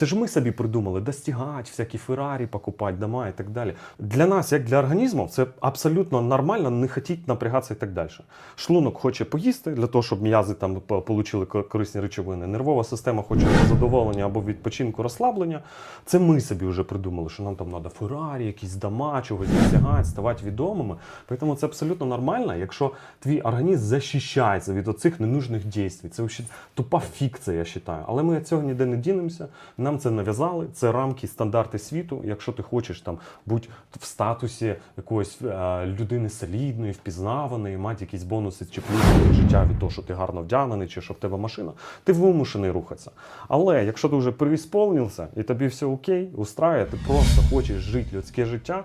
Це ж ми собі придумали достигати, всякі Феррарі, покупати дома і так далі. Для нас, як для організму, це абсолютно нормально не хотіть напрягатися і так далі. Шлунок хоче поїсти для того, щоб м'язи там по- получили корисні речовини. Нервова система хоче задоволення або відпочинку, розслаблення. Це ми собі вже придумали, що нам там треба Феррарі, якісь дома, чогось досягати, ставати відомими. Тому це абсолютно нормально, якщо твій організм захищається від оцих ненужних дій. Це тупа фікція, я вважаю. Але ми цього ніде не дінемося. Нам це нав'язали. Це рамки, стандарти світу. Якщо ти хочеш там бути в статусі якоїсь е, людини солідної, впізнаваної, мати якісь бонуси чи плюси від життя від того, що ти гарно вдягнений, чи що в тебе машина, ти вимушений рухатися. Але якщо ти вже переісполнився і тобі все окей, устраює, ти просто хочеш жити людське життя.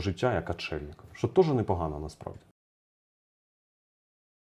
життя як отшельник, що теж непогано насправді.